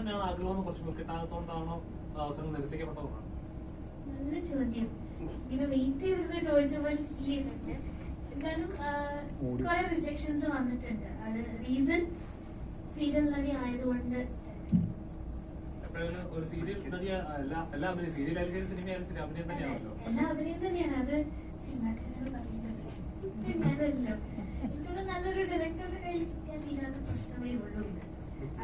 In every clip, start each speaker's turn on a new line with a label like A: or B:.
A: തന്നെയാണ് ആഗ്രഹം എന്ന് കുറച്ച് കിട്ടാത്തതുകൊണ്ടാണോ അവസരം നിരസിക്കപ്പെട്ടതാണ്
B: നല്ല ചോദ്യം. ഇങ്ങനെ വെയിറ്റ് ചെയ്തിരുന്ന് ചോദിച്ചപ്പോൾ
C: മൂടി.
B: കുറെ റിജക്ഷൻസ് വന്നിട്ടുണ്ട്. അത് റീസൺ സീരിയൽ നടി ആയതുകൊണ്ട്.
A: ഒരു സീരിയൽ നടിയ എല്ലാ എല്ലാ അഭിനയം സീരിയൽ ആയാലും ശരി സിനിമ ആയാലും ശരി അഭിനയം തന്നെയാണല്ലോ.
B: എല്ലാ അഭിനയം തന്നെയാണ്. അത് സിനിമാക്കാരോട് പറയുന്നത്. നല്ലല്ലോ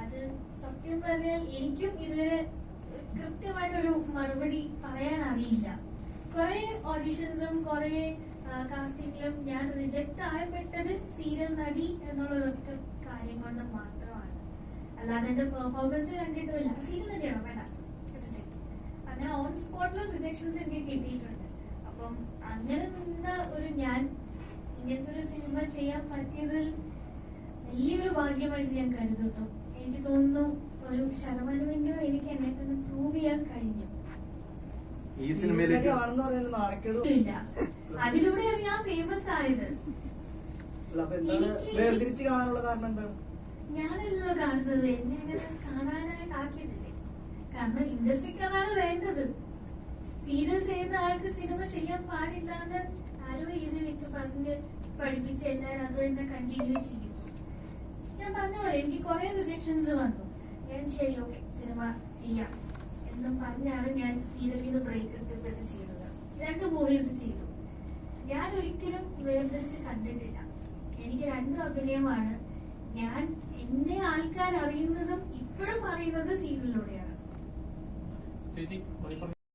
B: അത് സത്യം പറഞ്ഞാൽ എനിക്കും ഇതുവരെ കൃത്യമായിട്ടൊരു മറുപടി പറയാൻ അറിയില്ല കുറെ ഓഡിഷൻസും കുറെ കാസ്റ്റിംഗിലും ഞാൻ റിജക്ട് ആയപ്പെട്ടത് സീരിയൽ നടി എന്നുള്ള ഒരൊറ്റ കാര്യം കൊണ്ട് മാത്രമാണ്. അല്ലാതെ എന്റെ പെർഫോമൻസ് കണ്ടിട്ടില്ല സീരിയൽ നടിയാണോ? വേണ്ട. റിജക്ട് അങ്ങനെ ഓൺ സ്പോട്ടിൽ റിജക്ഷൻസ് എനിക്ക് കിട്ടിയിട്ടുണ്ട്. അപ്പം അങ്ങനെ നിന്ന ഒരു ഞാൻ ഇങ്ങനത്തെ ഒരു സിനിമ ചെയ്യാൻ പറ്റിയതിൽ വലിയൊരു ഭാഗ്യമായിട്ട് ഞാൻ കരുതുന്നു. എനിക്ക് തോന്നുന്നു ഒരു ശതമാനമെങ്കിലും എനിക്ക് എന്നെ തന്നെ പ്രൂവ് ചെയ്യാൻ കഴിഞ്ഞു.
C: ഈ സിനിമയിലേക്ക്
B: ഇല്ല. അതിലൂടെയാണ് ഞാൻ ഫേമസ് ആയത്. ഞാനല്ലോ കാണുന്നത്. എന്നെ അങ്ങനെ കാണാനായിട്ട് ആക്കിയതില്ലേ. കാരണം ഇൻഡസ്ട്രിക്കാണ് വേണ്ടത്. സീരിയൽ ചെയ്യുന്ന ആൾക്ക് സിനിമ ചെയ്യാൻ പാടില്ല എന്ന് ആരോ എഴുതി വെച്ച് പറഞ്ഞ് പഠിപ്പിച്ച് എല്ലാവരും അത് തന്നെ കണ്ടിന്യൂ ചെയ്യും. ഞാൻ പറഞ്ഞ പോലെ എനിക്ക് കുറെ റിജക്ഷൻസ് വന്നു. ഞാൻ ശരി ഓക്കെ സിനിമ ചെയ്യാം എന്നും പറഞ്ഞാണ് ഞാൻ സീരിയലിൽ നിന്ന് ബ്രേക്ക് എടുത്തിട്ട് ചെയ്തത്. രണ്ട് മൂവീസ് ചെയ്തു. ഞാൻ ഒരിക്കലും വേർതിരിച്ച് കണ്ടിട്ടില്ല. എനിക്ക് രണ്ടും അഭിനയമാണ്. ഞാൻ എന്നെ ആൾക്കാർ അറിയുന്നതും ഇപ്പോഴും അറിയുന്നത് സീരിയലിലൂടെയാണ്